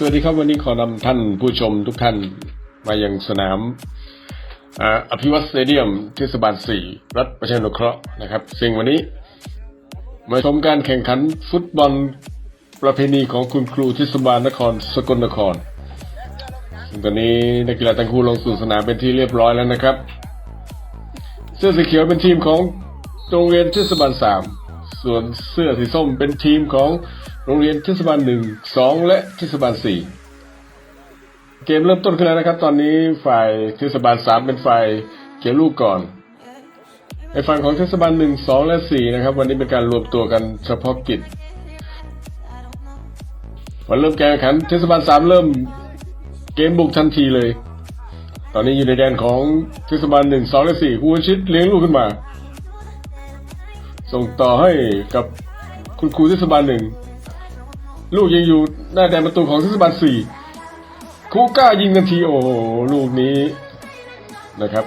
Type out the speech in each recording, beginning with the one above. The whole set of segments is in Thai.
สวัสดีครับวันนี้ขอนำท่านผู้ชมทุกท่านมายังสนามอภิวัตสเตเดียมเทศบาล4รัฐประชานุเคราะห์นะครับ ซึ่งวันนี้มาชมการแข่งขันฟุตบอลประเพณีของคุณครูเทศบาลนครสกลนครซึ่งตอนนี้นักกีฬาทั้งคู่ลงสู่สนามเป็นที่เรียบร้อยแล้วนะครับ เสื้อสีเขียวเป็นทีมของโรงเรียนเทศบาล3 ส่วนเสื้อสีส้มเป็นทีมของโรงเรียนเทศบาล1 2และเทศบาล4เกมเริ่มต้นขึ้นแล้วนะครับ ตอนนี้ฝ่ายเทศบาล3เป็นฝ่ายเขียวลูกก่อนในฝั่งของเทศบาล1 2และ4นะครับ วันนี้เป็นการรวมตัวกันเฉพาะกิจวันเริ่มการแข่งขันเทศบาล3เริ่มเกมบุกทันทีเลย ตอนนี้อยู่ในแดนของเทศบาลหนึ่งสองและสี่คูวชิตเลี้ยงลูกขึ้นมา ส่งต่อให้กับคุณครูเทศบาลหนึ่ง ลูกยังอยู่หน้าแดนประตูของเทศบาลสี่ครูก้ายิงทันทีโอ้ลูกนี้นะครับ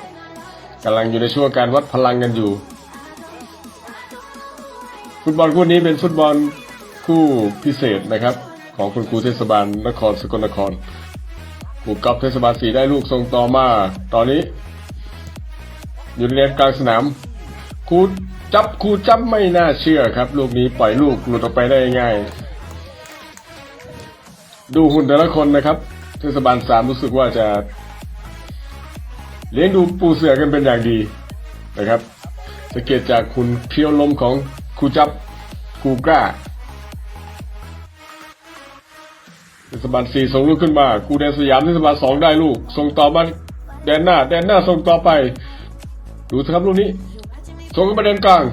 กำลังอยู่ในช่วงการวัดพลังกันอยู่ ฟุตบอลคู่นี้เป็นฟุตบอลคู่พิเศษนะครับ ของคุณครูเทศบาลนครสกลนครผูกกับเทศบาลสีได้ลูกทรงต่อมา ตอนนี้ อยู่ในแดนกลางสนามครู จับครูจับไม่น่าเชื่อครับ ลูกนี้ปล่อยลูกหลุดออกไปได้ง่าย ดูหุ่นแต่ละคนนะครับ เทศบาลสามรู้สึกว่าจะ เลี้ยงดูปูเสือกันเป็นอย่างดีนะครับสังเกตจากคุณเพียวลมของครูจับครูกล้าเทศบาลสี่ส่งลูกขึ้นมากูแดนสยามเทศบาลสองได้ลูกส่งต่อมาแดนหน้า แดนหน้าส่งต่อไป ดูสิครับลูกนี้ ส่งขึ้นมาแดนกลาง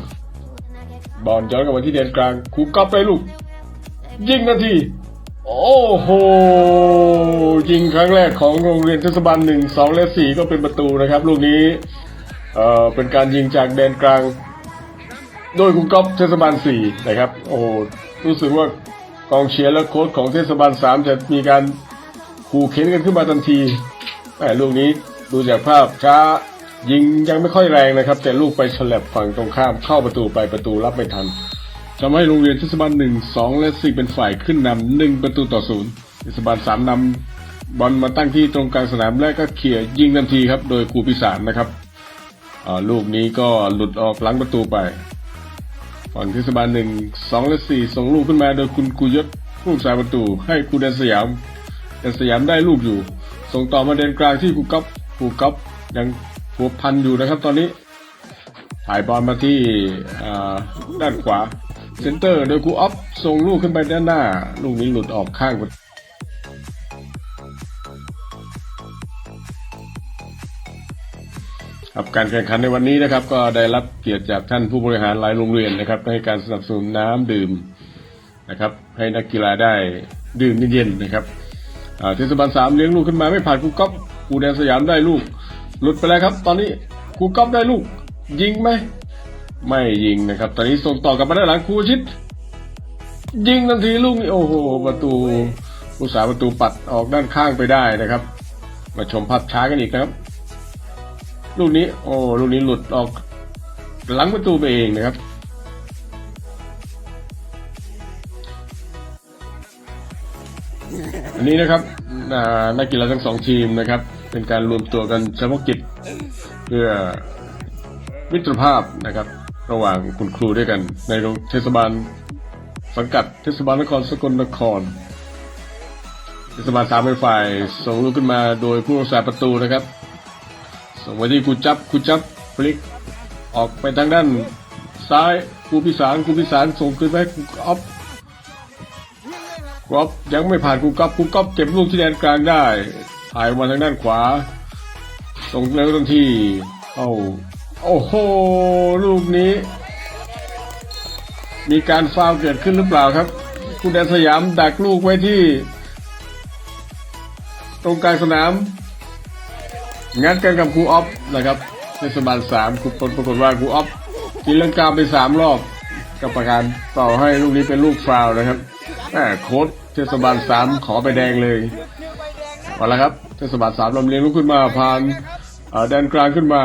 บอลย้อนกลับมาที่แดนกลางคูก๊อปได้ลูก ยิงนาที โอ้โห ยิงครั้งแรกของโรงเรียนเทศบาลหนึ่งสองและสี่ก็เป็นประตูนะครับ ลูกนี้ เอ่อ เป็นการยิงจากแดนกลาง โดยคุณก๊อฟเทศบาลสี่นะครับ โอ้รู้สึกว่ากองเชียร์และโค้ชของเทศบาลสามจะมีการขู่เข็นกันขึ้นมาทันทีแต่ลูกนี้ดูจากภาพช้า ยิงยังไม่ค่อยแรงนะครับ แต่ลูกไปฉลับฝั่งตรงข้ามเข้าประตูไปประตูรับไม่ทันทำให้โรงเรียนเทศบาลหนึ่งสองและสี่เป็นฝ่ายขึ้นนำหนึ่งประตูต่อศูนย์เทศบาลสามนำบอลมาตั้งที่ตรงกลางสนามและก็เขี่ยยิงทันทีครับ โดยครูพิสารนะครับลูกนี้ก็หลุดออกหลังประตูไปฝั่งเทศบาลหนึ่งสองและสี่ส่งลูกขึ้นมาโดยคุณกุยศผู้สาประตู ให้คูแดนสยามแดนสยามได้ลูกอยู่ ส่งต่อมาแดนกลางที่ครูก๊อฟครูก๊อฟยัง ผัวพันอยู่นะครับ ตอนนี้ ถ่ายบอลมาที่ด้านขวา เซนเตอร์โดยคูออฟส่งลูกขึ้นไปด้านหน้า ลูกนี้หลุดออกข้างปครับการแข่งขันในวันนี้นะครับ ก็ได้รับเกียรติจากท่านผู้บริหารหลายโรงเรียนนะครับให้การสนับสนุนน้ำดื่มนะครับ ให้นักกีฬาได้ดื่มเย็นๆนะครับเทศบาลสามเลี้ยงลูกขึ้นมาไม่ผ่านครูก๊อฟครูแดนสยามได้ลูก หลุดไปแล้วครับ ตอนนี้ครูก๊อฟได้ลูก ยิงไหมไม่ยิงนะครับ ตอนนี้ส่งต่อกลับมาด้านหลังครูชิด ยิงทันทีลูกนี้โอ้โหประตูผู้สาประตูปัดออกด้านข้างไปได้นะครับ มาชมภาพช้ากันอีกนะครับ ลูกนี้ โอ้ลูกนี้หลุดออกหลังประตูไปเองนะครับอันนี้นะครับอ่านักกีฬาทั้งสองทีมนะครับ เป็นการรวมตัวกันเฉพาะกิจเพื่อมิตรภาพนะครับ ระหว่างคุณครูด้วยกัน ในโรงเทศบาลสังกัดเทศบาลนครสกลนคร เทศบาลสามเป็นฝ่ายส่งลูกขึ้นมาโดยผู้รักษาประตูนะครับ ส่งไปที่กูจับกูจับพลิกออกไปทางด้านซ้ายกูพิสารกูพิสารส่งขึ้นไปกูก๊อฟกูก๊อฟยังไม่ผ่านกูก๊อฟกูก๊อฟเก็บลูกที่แดนกลางได้ ถ่ายมาทางด้านขวาส่งเร็วทันทีเอ้าโอ้โหลูกนี้ มีการฟาวเกิดขึ้นหรือเปล่าครับ คุณแดนสยามดักลูกไว้ที่ ตรงกลางสนาม งัดกันกับครูออฟนะครับเทศบาลสามครูปรากฏว่าครูออฟตีลังกาไปสามรอบกับประการต่อให้ลูกนี้เป็นลูกฟาวนะครับแหมโค้ดเทศบาลสามขอไปแดงเลย เอาละครับเทศบาลสามลำเลียงลูกขึ้นมาผ่านแดนกลางขึ้นมา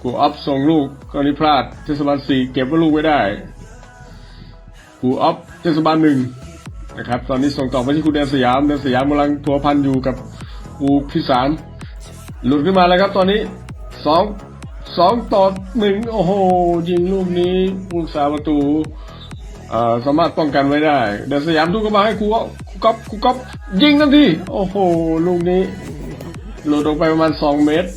ครูออฟส่งลูกก็นี้พลาดเทศบาลสี่เก็บว่าลูกไว้ได้ครูออฟเทศบาลหนึ่งนะครับ ตอนนี้ส่งต่อไปที่คุณแดนสยามแดนสยามกำลังทัวพันอยู่กับอูพิสารหลุดขึ้นมาแล้วครับ ตอนนี้สองสองต่อหนึ่งโอ้โหยิงลูกนี้ผู้รักษาประตูสามารถป้องกันไว้ได้ แดนสยามทุกเข้ามาให้ครูครู ก๊อฟครูก๊อฟยิงทันทีโอ้โห ลูกนี้หลุดออกไปประมาณสองเมตร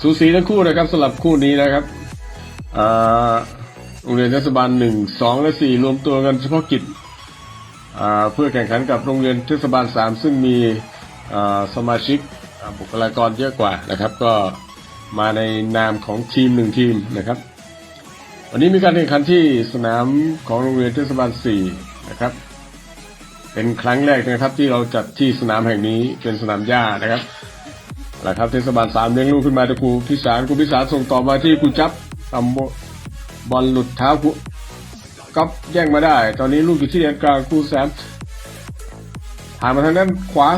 สูสีทั้งคู่นะครับสำหรับคู่นี้นะครับโรงเรียนเทศบาลหนึ่งสองและสี่รวมตัวกันเฉพาะกิจเพื่อแข่งขันกับโรงเรียนเทศบาลสามซึ่งมีสมาชิกบุคลากรเยอะกว่านะครับ ก็มาในนามของทีมหนึ่งทีมนะครับ วันนี้มีการแข่งขันที่สนามของโรงเรียนเทศบาลสี่นะครับ เป็นครั้งแรกนะครับที่เราจัดที่สนามแห่งนี้เป็นสนามหญ้านะครับแหละครับเทศบาลสามเลี้ยงลูกขึ้นมาต่ครูพิสารครูพิสารส่งต่อมาที่ครูจับทำบอลหลุดเท้าครูก๊อฟแย่งมาได้ ตอนนี้ลูกอยู่ที่แดนกลางครูแซมผ่านมาทางด้านขวา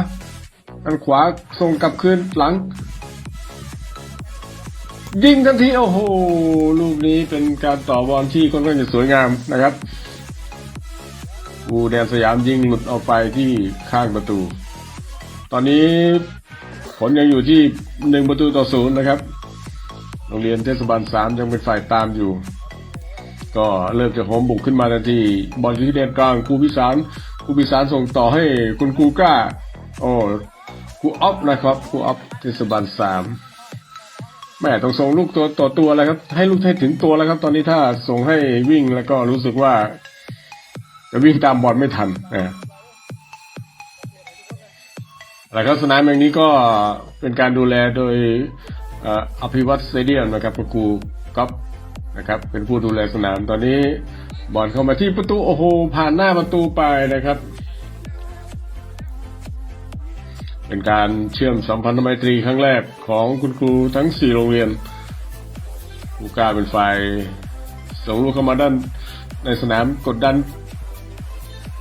ด้านขวาส่งกลับคืนหลัง ยิงทันที โอ้โห ลูกนี้เป็นการต่อบอลที่ค่อนข้างจะสวยงามนะครับครูแดนสยามยิงหลุดออกไปที่ข้างประตู ตอนนี้ผลยังอยู่ที่หนึ่งประตูต่อศูนย์นะครับ โรงเรียนเทศบาลสามยังเป็นฝ่ายตามอยู่ ก็เริ่มจะโหมบุกขึ้นมาทันที บอลอยู่ที่แดนกลางครูพิสารครูพิสารส่งต่อให้คุณครูกล้า โอ้ครูออฟนะครับครูออฟเทศบาลสาม แม่ต้องส่งลูกตัวต่อตัวแล้วครับ ให้ลูกให้ถึงตัวแล้วครับ ตอนนี้ถ้าส่งให้วิ่งแล้วก็รู้สึกว่าจะวิ่งตามบอลไม่ทันนะแล้วก็สนามแห่งนี้ก็เป็นการดูแลโดยเอ่ออภิวัตสเตเดียมนะครับคุณครูก๊อฟนะครับ เป็นผู้ดูแลสนามตอนนี้บอลเข้ามาที่ประตูโอ้โหผ่านหน้าประตูไปนะครับ เป็นการเชื่อมสัมพันธไมตรีครั้งแรกของคุณครูทั้งสี่โรงเรียนครูกล้าเป็นฝ่ายส่งลูกเข้ามาด้านในสนามกดดัน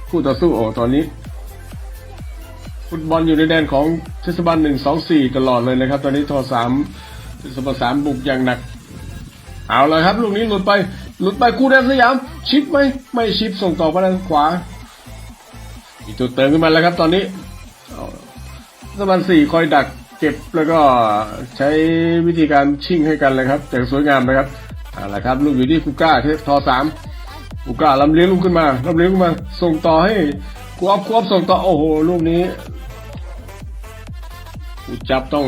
คู่ต่อสู้โอ้ตอนนี้ ฟุตบอลอยู่ในแดนของเทศบาลหนึ่งสองสี่ตลอดเลยนะครับ ตอนนี้ทอสามเทศบาลสามบุกอย่างหนัก เอาเลยครับ ลูกนี้หลุดไปหลุดไปคู่แดนสยาม ชิปไหมไม่ชิปส่งต่อไปทางขวามีตัวเติมขึ้นมาแล้วครับ ตอนนี้ เอาเทศบาลสี่คอยดักเก็บแล้วก็ใช้วิธีการชิ่งให้กันเลยครับแต่สวยงามนะครับเอาละครับลูกอยู่ที่ฟูก้าเทสทอสามฟูก้าลำเลี้ยงลูกขึ้นมาลำเลี้ยงขึ้นมา ส่งต่อให้กูอัพกูอัพส่งต่อโอ้โหลูกนี้ผู้จับต้อง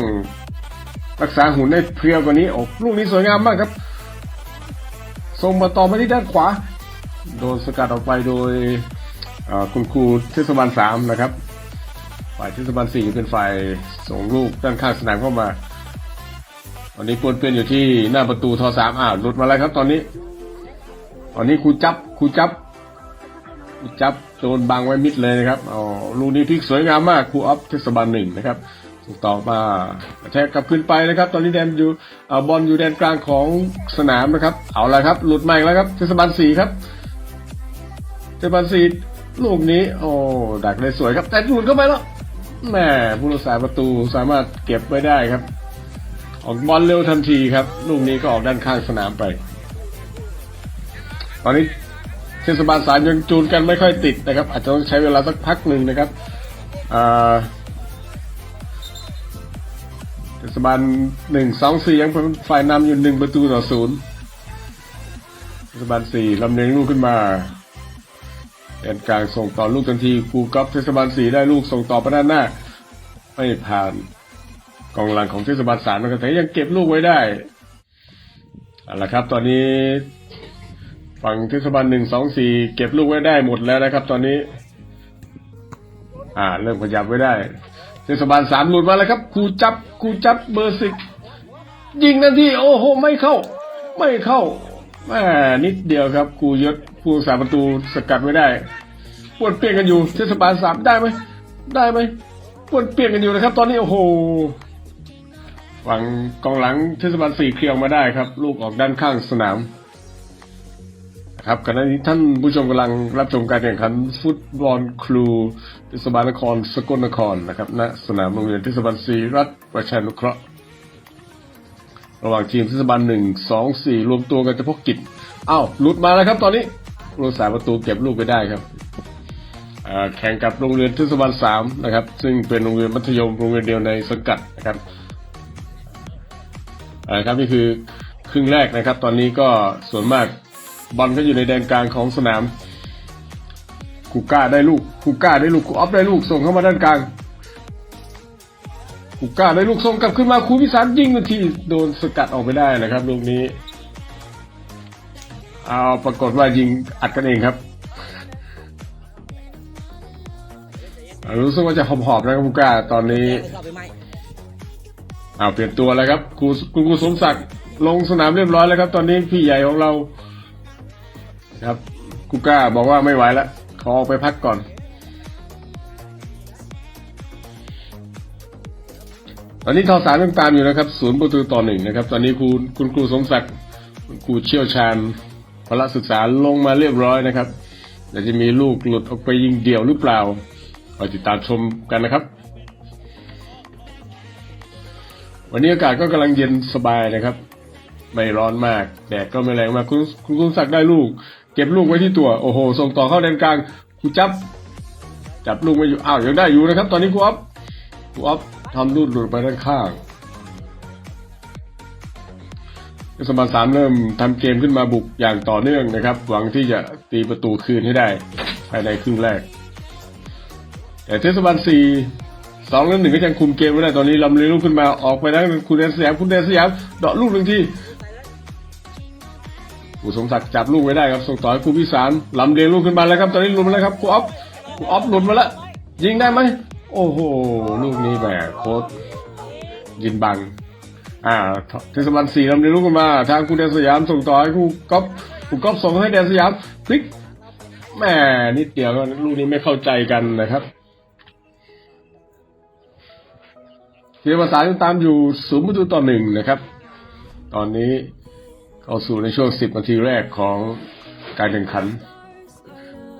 รักษาหุ่นให้เพรียวกว่านี้โอ้ลูกนี้สวยงามมากครับส่งมาต่อมาที่ด้านขวา โดนสกัดออกไปโดยคุณครูเทศบาลสามนะครับ ฝ่ายเทศบาลสี่เป็นฝ่ายส่งลูกด้านข้างสนามเข้ามาตอนนี้ปวนเปื้อนอยู่ที่หน้าประตูทอสามอ้าวหลุดมาแล้วครับ ตอนนี้ ตอนนี้ครูจับครูจับครูจับโดนบังไว้มิดเลยนะครับอ๋อลูกนี้พลิกสวยงามมากครูออฟเทศบาลหนึ่งนะครับส่งต่อมาแทกกลับขึ้นไปนะครับ ตอนนี้แดนอยู่เอ่อบอลอยู่แดนกลางของสนามนะครับ เอาละครับ หลุดมาอีกแล้วครับเทศบาลสี่ครับเทศบาลสี่ลูกนี้ โอ้ดักได้สวยครับแต่หลุดเข้าไปแล้ว แหมผู้รักษาประตูสามารถเก็บไว้ได้ครับ ออกบอลเร็วทันทีครับ ลูกนี้ก็ออกด้านข้างสนามไป ตอนนี้เทศบาลสามยังจูนกันไม่ค่อยติดนะครับ อาจจะต้องใช้เวลาสักพักหนึ่งนะครับเทศบาลหนึ่งสองสี่ยังเป็นฝ่ายนำอยู่หนึ่งประตูต่อศูนย์เทศบาลสี่ลำเลียงลูกขึ้นมา แดนกลางส่งต่อลูกทันทีครูก๊อฟเทศบาลสี่ได้ลูกส่งต่อไปด้านหน้า ไม่ผ่านกองหลังของเทศบาลสามนะครับแต่ยังเก็บลูกไว้ได้เอาละครับ ตอนนี้ฝั่งเทศบาลหนึ่งสองสี่เก็บลูกไว้ได้หมดแล้วนะครับ ตอนนี้ อ่าเริ่มขยับไว้ได้ เทศบาลสามหลุดมาแล้วครับครูจับครูจับเบอร์สิบยิงทันทีโอ้โหไม่เข้า ไม่เข้าแม่นิดเดียวครับครูยศ ผู้รักษาประตูสกัดไว้ได้ปวดเปลี่ยนกันอยู่เทศบาลสามได้ไหมได้ไหมปวดเปลี่ยนกันอยู่นะครับ ตอนนี้โอ้โหฝั่งกองหลังเทศบาลสี่เคลียร์มาได้ครับ ลูกออกด้านข้างสนามครับขณะนี้ท่านผู้ชมกำลังรับชมการแข่งขันฟุตบอลครูเทศบาลนครสกลนครนะครับณสนามโรงเรียนเทศบาลสีรัฐประชานุเคราะห์ ระหว่างทีมเทศบาลหนึ่งสองสี่รวมตัวกันเฉพาะกิจอ้าวหลุดมาแล้วครับตอนนี้ รักษาประตูเก็บลูกไปได้ครับแข่งกับโรงเรียนเทศบาลสามนะครับ ซึ่งเป็นโรงเรียนมัธยมโรงเรียนเดียวในสังกัดนะครับครับนี่คือครึ่งแรกนะครับ ตอนนี้ก็ส่วนมากบอลก็อยู่ในแดนกลางของสนามคูก้าได้ลูกคูก้าได้ลูกคูออฟได้ลูกส่งเข้ามาด้านกลางคูก้าได้ลูกส่งกลับขึ้นมาคูพิสารยิงทันทีโดนสกัดออกไปได้นะครับลูกนี้ เอาปรากฏว่ายิงอัดกันเองครับ รู้สึกว่าจะหอบๆนะครับคูก้าตอนนี้เอาเปลี่ยนตัวแล้วครับครูคุณครูสมศักดิ์ลงสนามเรียบร้อยแล้วครับ ตอนนี้พี่ใหญ่ของเรา ครับคูก้าบอกว่าไม่ไหวแล้วขอออกไปพักก่อน ตอนนี้ทอสารยังตามอยู่นะครับศูนย์ประตูต่อหนึ่งนะครับ ตอนนี้ครูคุณครูสมศักดิ์คุณครูเชี่ยวชาญ พละศึกษาลงมาเรียบร้อยนะครับแต่จะมีลูกหลุดออกไปยิงเดี่ยวหรือเปล่าคอยติดตามชมกันนะครับ วันนี้อากาศก็กำลังเย็นสบายนะครับ ไม่ร้อนมากแดดก็ไม่แรงมากคุณคุณคุณศักดิ์ได้ลูก เก็บลูกไว้ที่ตัวโอ้โหส่งต่อเข้าแดนกลางคุณจับ จับลูกไม่อยู่อ้าวยังได้อยู่นะครับ ตอนนี้ครูอ๊อฟครูอ๊อฟทำลูกหลุดไปด้านข้าง เทศบาสามเริ่มทำเกมขึ้นมาบุกอย่างต่อเนื่องนะครับ หวังที่จะตีประตูคืนให้ได้ภายในครึ่งแรก แต่เทศบาลสี่สองและหนึ่งก็ยังคุมเกมไม่ได้ตอนนี้ลำเลียงลูกขึ้นมาออกไปทางคุณแดนสยามคุณแดนสยามเดาะลูกหนึ่งทีผู้สมศักดิ์จับลูกไว้ได้ครับส่งต่อให้ครูพิสารลำเลียงลูกขึ้นมาแล้วครับตอนนี้หลุดมาแล้วครับครูออฟครูออฟหลุดมาแล้วยิงได้ไหมโอ้โหลูกนี้แหมโค้ดยินบัง อ่าเทศบาลสี่ลำเลียงลูกขึ้นมาทางคุณแดนสยามส่งต่อให้ครูก๊อฟครูก๊อฟส่งให้แดนสยามพลิกแม่นิดเดียวก็ลูกนี้ไม่เข้าใจกันนะครับเทียประสายังตามอยู่ศูนย์ประตูต่อหนึ่งนะครับ ตอนนี้เข้าสู่ในช่วงสิบนาทีแรกของการแข่งขัน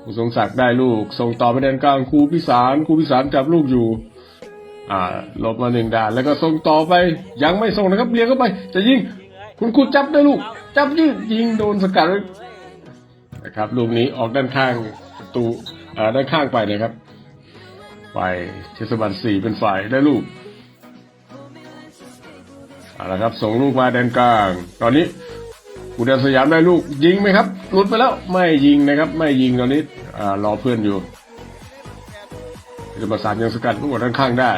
ผู้ทรงศักดิ์ได้ลูก ส่งต่อไปแดนกลางครูพิสารครูพิสารจับลูกอยู่ อ่าลบมาหนึ่งด่านแล้วก็ส่งต่อไป ยังไม่ส่งนะครับเลี้ยงเข้าไป จะยิงคุณครูจับได้ลูก จับยืดยิงโดนสกัดนะครับลูกนี้ออกด้านข้างประตูอ่าด้านข้างไปนะครับฝ่ายเทศบาลสี่เป็นฝ่ายได้ลูกเอาละครับ ส่งลูกมาแดนกลาง ตอนนี้กูเดนสยามได้ลูกยิงไหมครับหลุดไปแล้วไม่ยิงนะครับ ไม่ยิงตอนนี้อ่ารอเพื่อนอยู่ เทศบาสามยังสกัดลูกด้านข้างได้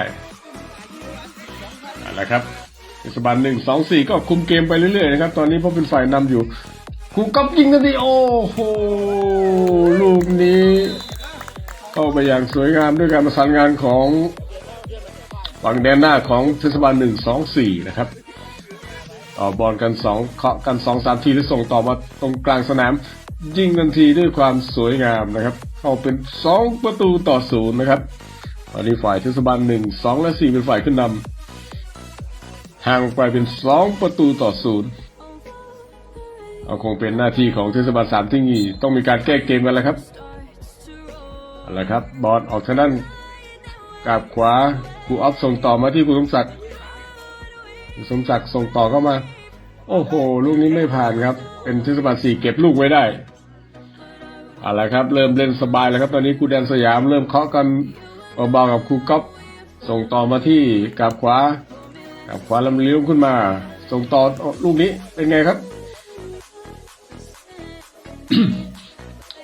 เอาละครับเทศบาลหนึ่งสองสี่ก็คุมเกมไปเรื่อยๆนะครับ ตอนนี้เพราะเป็นฝ่ายนำอยู่ครูก๊อฟยิงกันทีโอ้โหลูกนี้เข้าไปอย่างสวยงามด้วยการประสานงานของฝั่งแดนหน้าของเทศบาลหนึ่งสองสี่นะครับต่อบอลกันสองเคาะกันสองสามทีแล้วส่งต่อมาตรงกลางสนาม ยิงทันทีด้วยความสวยงามนะครับ เข้าเป็นสองประตูต่อศูนย์นะครับ ตอนนี้ฝ่ายเทศบาลหนึ่งสองและสี่เป็นฝ่ายขึ้นนำห่างไปเป็นสองประตูต่อศูนย์เอาคงเป็นหน้าที่ของเทศบาลสามที่นี่ต้องมีการแก้เกมกันแล้วครับเอาละครับ บอลออกทางด้านกาบขวาครูออฟส่งต่อมาที่ครูสมศักดิ์ครูสมศักดิ์ส่งต่อเข้ามา โอ้โห ลูกนี้ไม่ผ่านครับ เป็นเทศบาลสี่เก็บลูกไว้ได้ เอาละครับ เริ่มเล่นสบายแล้วครับ ตอนนี้ครูแดนสยามเริ่มเคาะกันเบาๆกับครูก๊อฟส่งต่อมาที่กราบขวากราบขวาลำเลี้ยวขึ้นมา ส่งต่อลูกนี้เป็นไงครับ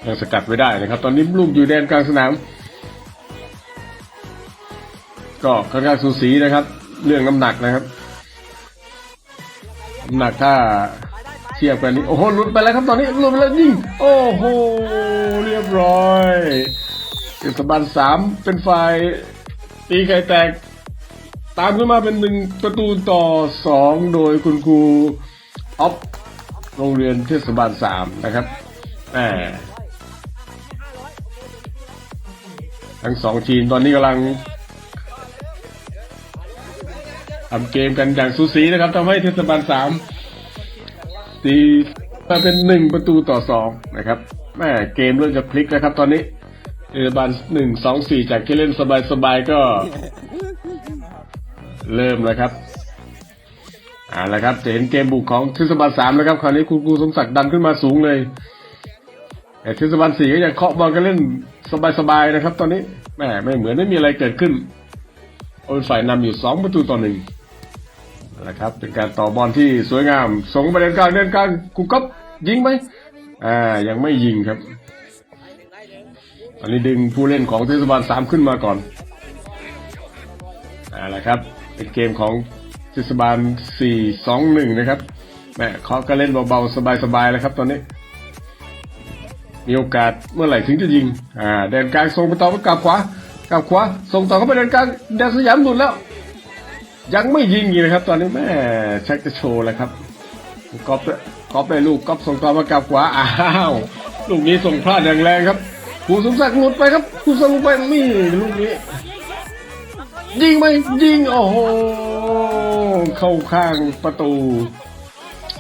ยังสกัดไว้ได้นะครับ ตอนนี้ลูกอยู่แดนกลางสนาม ก็ค่อนข้างสูสีนะครับ เรื่องน้ำหนักนะครับน้ำหนักถ้า ทียบกันนี้โอ้โหหลุดไปแล้วครับตอนนี้หลุดไปแล้วยิงโอ้โหเรียบร้อยเทศบาลสามเป็นฝ่ายตีไข่แตก ตามขึ้นมาเป็นหนึ่งประตูต่อสองโดยคุณครูออฟโรงเรียนเทศบาลสามนะครับแหมทั้งสองทีมตอนนี้กำลังทำเกมกันอย่างสูสีนะครับทำให้เทศบาลสาม ตีมาเป็นหนึ่งประตูต่อสองนะครับแม่เกมเริ่มจะพลิกแล้วครับ ตอนนี้เทศบาลหนึ่งสองสี่จากที่เล่นสบายๆก็ เริ่มแล้วครับเอ่าละครับจะเห็นเกมบุกของเทศบาลสามแล้วครับคราวนี้คุณครูสมศักดิ์ดันขึ้นมาสูงเลยแต่เทศบาลสี่ก็ยังเคาะบอลกันเล่นสบายๆนะครับ ตอนนี้แหมไม่เหมือนไม่มีอะไรเกิดขึ้นโอ้ยฝ่ายนำอยู่สองประตูต่อหนึ่ง นะครับเป็นการต่อบอลที่สวยงาม ส่งไปเดินกลางเดินกลางกูก๊อปยิงไหมอ่ายังไม่ยิงครับตอนนี้ดึงผู้เล่นของเทศบาลสามขึ้นมาก่อนเอาละครับ เป็นเกมของเทศบาลสี่สองหนึ่งนะครับแม่เคาก็เล่นเบาๆสบายๆแล้วครับตอนนี้ มีโอกาสเมื่อไหร่ถึงจะยิงอ่าแดนกลางส่งไปต่อไปกลับขวากลับขวาส่งต่อเข้าไปแดนกลางแดนสยามหลุดแล้ว ยังไม่ยิงอีกนะครับ ตอนนี้แม่ชักจะโชว์แล้วครับก๊อฟก๊อฟได้ลูกก๊อฟส่งต่อมากับขวาอ้าวลูกนี้ส่งพลาดอย่างแรงครับผู้สมศักดิ์หลุดไปครับผู้สมศักดิ์ไปนี่ลูกนี้ ยิงไหมยิงโอ้โหเข้าข้างประตู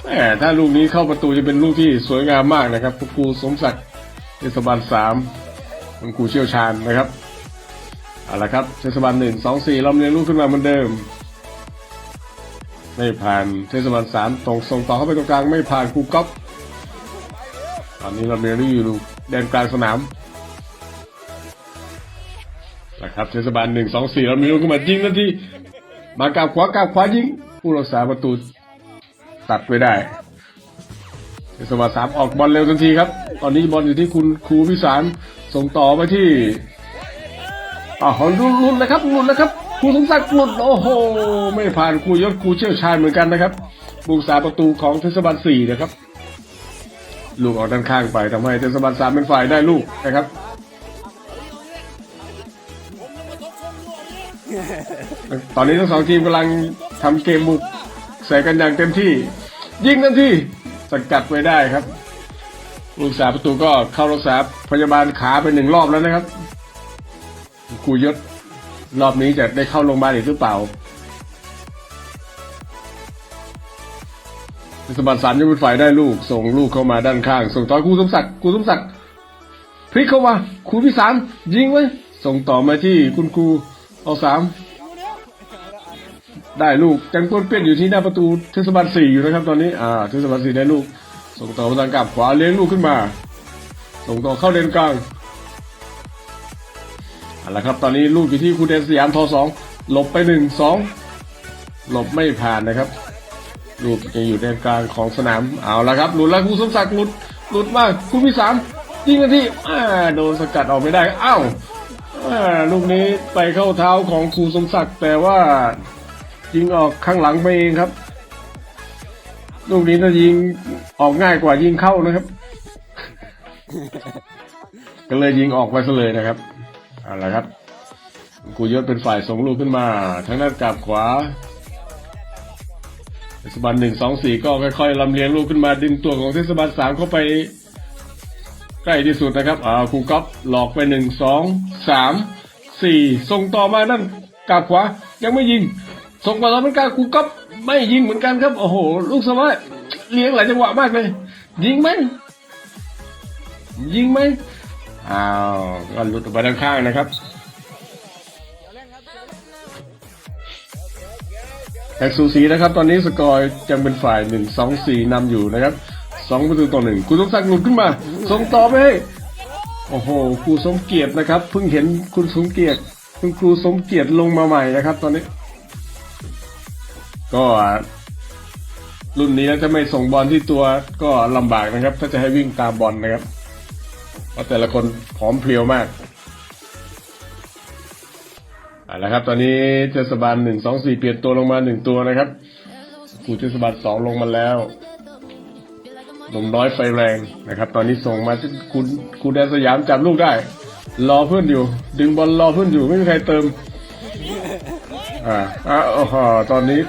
แหมถ้าลูกนี้เข้าประตูจะเป็นลูกที่สวยงามมากนะครับครูสมศักดิ์เทศบาลสามเป็นครูเชี่ยวชาญนะครับเอาละครับเทศบาลหนึ่งสองสี่ลำเลียงลูกขึ้นมาเหมือนเดิม ไม่ผ่านเทศบาลสามตรงส่งต่อเข้าไปตรงกลางไม่ผ่านครูก๊อฟตอนนี้เลียงลูกอยู่แดนกลางสนามนะครับเทศบาลหนึ่งสองสี่เรามีลูกขึ้นมายิงนาทีมากาบขวากาบขวายิงผู้รักษาประตูตัดไว้ได้เทศบาลสามออกบอลเร็วทันทีครับ ตอนนี้บอลอยู่ที่คุณครูพิสารส่งต่อไปที่อ่าหลุดหลุดนะครับหลุดนะครับ ครูสมศักดิ์หลุดโอ้โห ไม่ผ่านครูยศครูเชี่ยวชาญเหมือนกันนะครับผู้รักษาประตูของเทศบาลสี่นะครับ ลูกออกด้านข้างไปทำให้เทศบาลสามเป็นฝ่ายได้ลูกนะครับตอนนี้ทั้งสองทีมกำลังทำเกมบุกใส่กันอย่างเต็มที่ ยิงทันทีสกัดไว้ได้ครับลูกสาประตูก็เข้ารักษาพยาบาลขาไปหนึ่งรอบแล้วนะครับครูยศ รอบนี้จะได้เข้าโรงพยาบาลอีกหรือเปล่าเทศบาลสามยังเป็นฝ่ายได้ลูก ส่งลูกเข้ามาด้านข้าง ส่งต่อครูสมศักดิ์ครูสมศักดิ์พลิกเข้ามาครูพิสารยิงไว้ ส่งต่อมาที่คุณครูเอาสามได้ลูกยังป้วนเปี้ยนอยู่ที่หน้าประตูเทศบาลสี่อยู่นะครับตอนนี้อ่าเทศบาลสี่ได้ลูก ส่งต่อมาทางกลับขวาเลี้ยงลูกขึ้นมา ส่งต่อเข้าเลนกลาง เอาละครับตอนนี้ลูกอยู่ที่คูเดนสยามทอสองหลบไปหนึ่งสองหลบไม่ผ่านนะครับ ลูกยังอยู่ในกลางของสนามเอาละครับหลุดแล้วครูสมศักดิ์หลุดหลุดมากครูที่สามยิงกันที่อ่าโดนสกัดออกไม่ได้อ้าวลูกนี้ไปเข้าเท้าของครูสมศักดิ์แต่ว่ายิงออกข้างหลังไปเองครับ ลูกนี้ถ้ายิงออกง่ายกว่ายิงเข้านะครับ ก็เลยยิงออกไปซะเลยนะครับ เอาละครับกูยศเป็นฝ่ายส่งลูกขึ้นมาทางด้านกลับขวาเทศบาลหนึ่งสองสี่ก็ค่อยๆลำเลียงลูกขึ้นมาดึงตัวของเทศบาลสามเข้าไปใกล้ที่สุดนะครับอ่าครูก๊อฟหลอกไปหนึ่งสองสามสี่ส่งต่อมานั่นกลับขวา ยังไม่ยิง ส่งมาตอนเป็นการครูก๊อฟไม่ยิงเหมือนกันครับ โอ้โห ลูกสมัยเลี้ยงหลายจังหวะมากเลย ยิงไหมยิงไหม อ้าวก็หลุดออกไปด้านข้างนะครับแท็กซูสีนะครับ ตอนนี้สกอร์ยังเป็นฝ่ายหนึ่งสองสี่นำอยู่นะครับสองประตูต่อหนึ่งคุณสมศักดิ์หลุดขึ้นมาส่งต่อไปให้โอ้โหครูสมเกียรตินะครับเพิ่งเห็นคุณสมเกียรติคุณครูสมเกียรติลงมาใหม่นะครับ ตอนนี้ ก็รุ่นนี้แล้วจะไม่ส่งบอลที่ตัวก็ลำบากนะครับ ถ้าจะให้วิ่งตามบอลนะครับ เพราะแต่ละคนผอมเพรียวมากเอาละครับ ตอนนี้เทศบาลหนึ่งสองสี่เปลี่ยนตัวลงมาหนึ่งตัวนะครับคูเทศบาลสองลงมาแล้วหนุ่มน้อยไฟแรงนะครับ ตอนนี้ส่งมาที่คุณครูแดนสยามจับลูกได้ รอเพื่อนอยู่ ดึงบอลรอเพื่อนอยู่ไม่มีใครเติม อ่าอ่าโอ้โหตอนนี้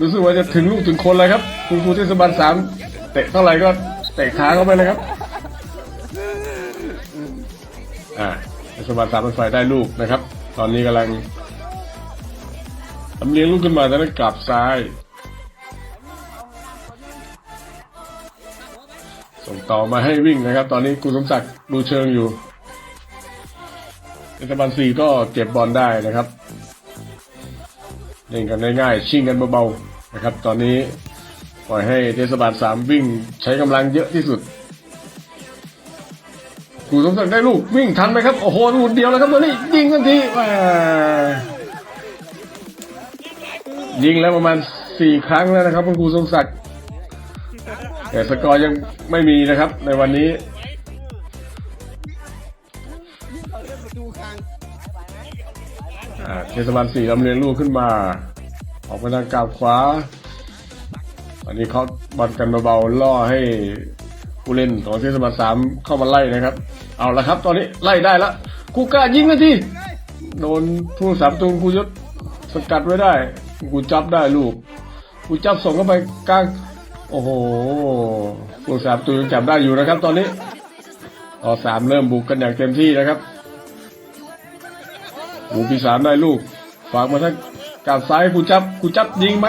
รู้สึกว่าจะถึงลูกถึงคนเลยครับ คุณครูเทศบาลสามเตะเท่าไหร่ก็เตะขาเข้าไปเลยครับ อ่าเทศบาลสามเป็นฝ่ายได้ลูกนะครับ ตอนนี้กำลังลำเลียงลูกขึ้นมาแล้วกลับซ้าย ส่งต่อมาให้วิ่งนะครับ ตอนนี้คุณสมศักดิ์ดูเชิงอยู่เทศบาลสี่ก็เก็บบอลได้นะครับเล่นกันง่ายๆชิงกันเบาๆนะครับ ตอนนี้ปล่อยให้เทศบาลสามวิ่งใช้กำลังเยอะที่สุด กูสมศักดิ์ได้ลูกวิ่งทันไหมครับ โอ้โหลูกเดียวแล้วครับตอนนี้ยิงทันทีแยิงแล้วประมาณสี่ครั้งแล้วนะครับคุณครูสมศักดิ์แต่สกอร์ยังไม่มีนะครับ ในวันนี้อ่าเทศบาลสี่ลำเลียงลูกขึ้นมา ออกไปทางกาบขวาอันนี้เขาบอลกันเบาๆล่อให้ผู้เล่นของเทศบาลสามเข้ามาไล่นะครับ เอาละครับ ตอนนี้ไล่ได้แล้วกูกล้ายิงนาทีโดนผู้สามตูนกูยศสกัดไว้ได้ กูจับได้ลูก กูจับส่งเข้าไปกลาง โอ้โหผู้สามตูนยังจับได้อยู่นะครับ ตอนนี้ต่อสามเริ่มบุกกันอย่างเต็มที่นะครับหมูปีศาจได้ลูก ฝากมาทางกาบซ้ายกูจับกูจับยิงไหม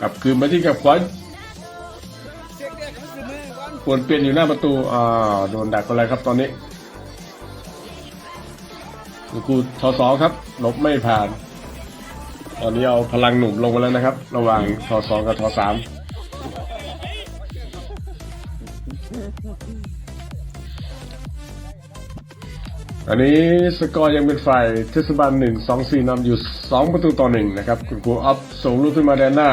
กลับคืนมาที่กับขวา ปวนเปลี่ยนอยู่หน้าประตู อ่า โดนดักอะไรครับตอนนี้กูทอสอครับลบไม่ผ่าน ตอนนี้เอาพลังหนุ่มลงมาแล้วนะครับ ระหว่างทอสองกับทอสามอันนี้สกอร์ยังเป็นฝ่ายเทศบาลหนึ่งสองสี่นำอยู่สองประตูต่อหนึ่งนะครับ คุณครูอัพส่งลูกขึ้นมาแดนหน้า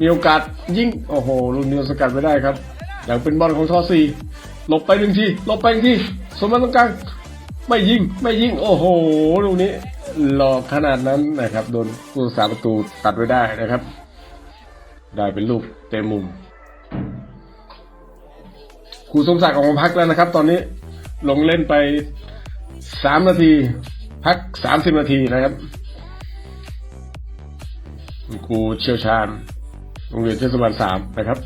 มีโอกาสยิงโอ้โหลูกนี้สกัดไม่ได้ครับอย่างเป็นบอลของทอสีหลบไปหนึ่งทีหลบไปหนึ่งทีสมมาตรงกลางไม่ยิงไม่ยิงโอ้โหลูกนี้หลอกขนาดนั้นนะครับโดนผู้รักษาประตูตัดไว้ได้นะครับ ได้เป็นลูกเต็มมุมครูสมศักดิ์ออกมาพักแล้วนะครับ ตอนนี้ลงเล่นไปสามนาที พักสามสิบนาทีนะครับครูเชี่ยวชาญ โรงเรียนเทศบาลสามนะครับ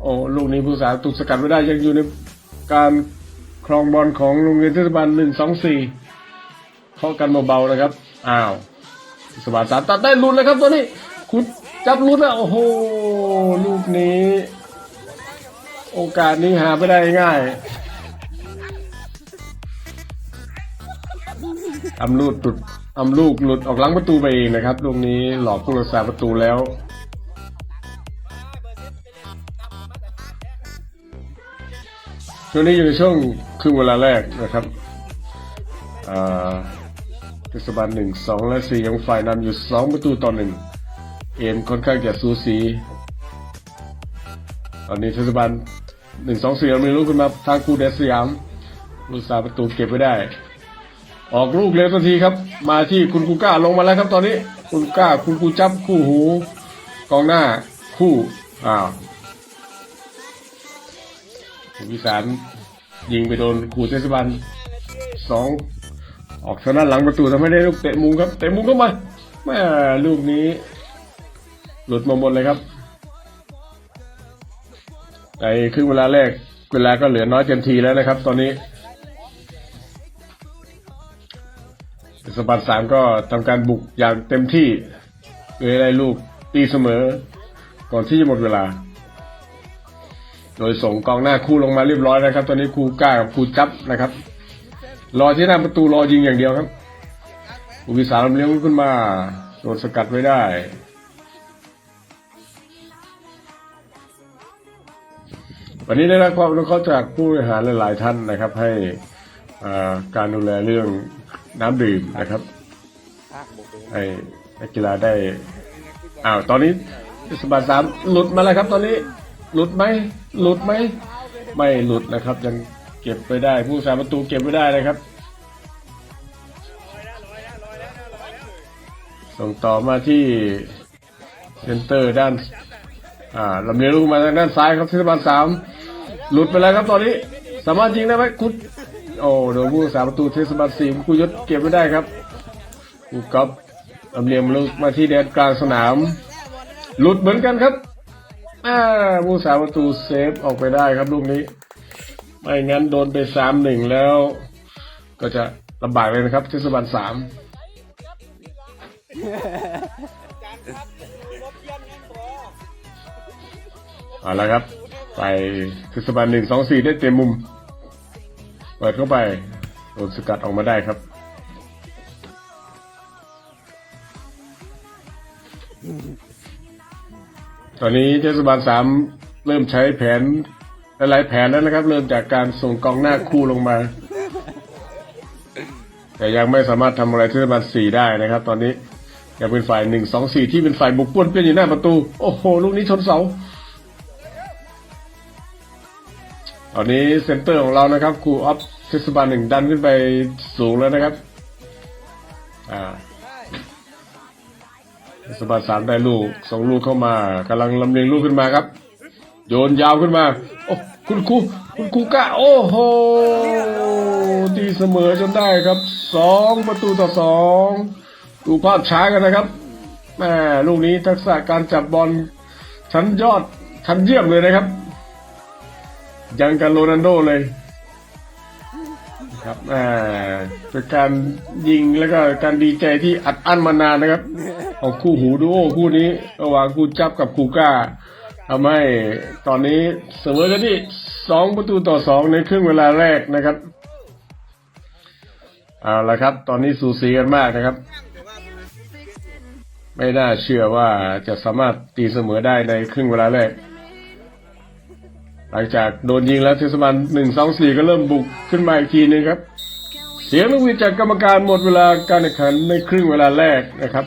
โอ้ลูกนี้ผู้สาถูกสกัดไม่ได้ยังอยู่ในการครองบอลของโรงเรียนเทศบาลหนึ่งสองสี่เข้ากันเบาๆนะครับ อ้าวเทศบาลสามตัดได้ลุ้นแล้วครับตอนนี้คุณจับลุ้นแล้วโอ้โหลูกนี้ โอกาสนี้หาไม่ได้ง่ายอำลูดหลุดอำลูกหลุดออกหลังประตูไปเองนะครับลูกนี้หลอกผู้รักษาประตูแล้ว ช่วงนี้อยู่ในช่วงครึ่งเวลาแรกนะครับอ่าเทศบาลหนึ่งสองและสี่ยังฝ่ายนำอยู่สองประตูต่อหนึ่งเกมค่อนข้างจะสูสี ตอนนี้เทศบาลหนึ่งสองสี่มีลูกขึ้นมาทางคูเดสยามลูกสาประตูเก็บไว้ได้ ออกลูกเร็วทันทีครับ มาที่คุณกูก้าลงมาแล้วครับตอนนี้ คุณก้าคุณกูจับคู่หู กองหน้าคู่อ้าว วิสารยิงไปโดนครูเทศบาลสองออกทางด้านหลังประตูทำให้ได้ลูกเตะมุมครับเตะมุมเข้ามาแม่ลูกนี้ หลุดมาหมดเลยครับในครึ่งเวลาแรกเวลาก็เหลือน้อยเต็มทีแล้วนะครับ ตอนนี้เทศบาลสามก็ทำการบุกอย่างเต็มที่เลยได้ลูกตีเสมอ ก่อนที่จะหมดเวลา ดยส่งกองหน้าคู่ลงมาเรียบร้อยนะครับ ตอนนี้ครูกล้ากับครูจับนะครับ รอที่หน้าประตูรอยิงอย่างเดียวครับอุวิสาลำเลี้ยงขึ้นมาโดนสกัดไว้ได้วันนี้ได้รับความอนุเคราจากผู้บริหารหลาย ๆ ท่านนะครับ ให้การดูแลเรื่องน้ำดื่มนะครับให้นักกีฬาได้อ้าวตอนนี้เทศบาลสามหลุดมาแล้วครับตอนนี้ หลุดไหมหลุดไหมไม่หลุดนะครับ ยังเก็บไปได้ผู้สาประตูเก็บไว้ได้นะครับ ส่งต่อมาที่เซนเตอร์ด้านอ่าลำเลียงลูกมาทางด้านซ้ายครับเทศบาลสามหลุดไปแล้วครับตอนนี้ สามารถยิงได้ไหมคุณโอ้โดนผู้สาประตูเทศบาลสี่คุณยศเก็บไม่ได้ครับกูก๊อฟลำเลียงลูกมาที่แดนกลางสนาม หลุดเหมือนกันครับ อ่าผู้สาประตูเซฟออกไปได้ครับลูกนี้ ไม่งั้นโดนไปสามหนึ่งแล้ว ก็จะลำบากเลยนะครับเทศบาลสามเอาละครับ ไปเทศบาลหนึ่งสองสี่ได้เต็มมุม เปิดเข้าไปโดนสกัดออกมาได้ครับ ตอนนี้เทศบาลสามเริ่มใช้แผนหลายๆแผนแล้วนะครับ เริ่มจากการส่งกองหน้าคู่ลงมา แต่ยังไม่สามารถทำอะไรที่มันสี่ได้นะครับ ตอนนี้ยังเป็นฝ่ายหนึ่งสองสี่ที่เป็นฝ่ายบุกป้วนเปี้ยนอยู่หน้าประตู โอ้โหลูกนี้ชนเสาตอนนี้เซนเตอร์ของเรานะครับครูออฟเทศบาลหนึ่งดันขึ้นไปสูงแล้วนะครับ อ่า เทศบาลสามได้ลูกส่งลูกเข้ามากำลังลำเลียงลูกขึ้นมาครับ โยนยาวขึ้นมาโอ้คุณครูคุณครูกล้าโอ้โหตีเสมอจนได้ครับสองประตูต่อสองดูภาพช้ากันนะครับแม่ลูกนี้ทักษะการจับบอลชั้นยอดชั้นเยี่ยมเลยนะครับ ยังกันโรนัลโดเลย ครับอ่าเป็นการยิงแล้วก็การดีใจที่อัดอั้นมานานนะครับของคู่หูดูโอคู่นี้ระหว่างคู่จับกับคู่กล้าทำให้ตอนนี้เสมอกันที่สองประตูต่อสองในครึ่งเวลาแรกนะครับเอาละครับ ตอนนี้สูสีกันมากนะครับ ไม่น่าเชื่อว่าจะสามารถตีเสมอได้ในครึ่งเวลาแรก หลังจากโดนยิงแล้วเทศบาลหนึ่งสองสี่ก็เริ่มบุกขึ้นมาอีกทีนึงครับ เสียงลูกหวีดจากกรรมการหมดเวลาการแข่งขันในครึ่งเวลาแรกนะครับ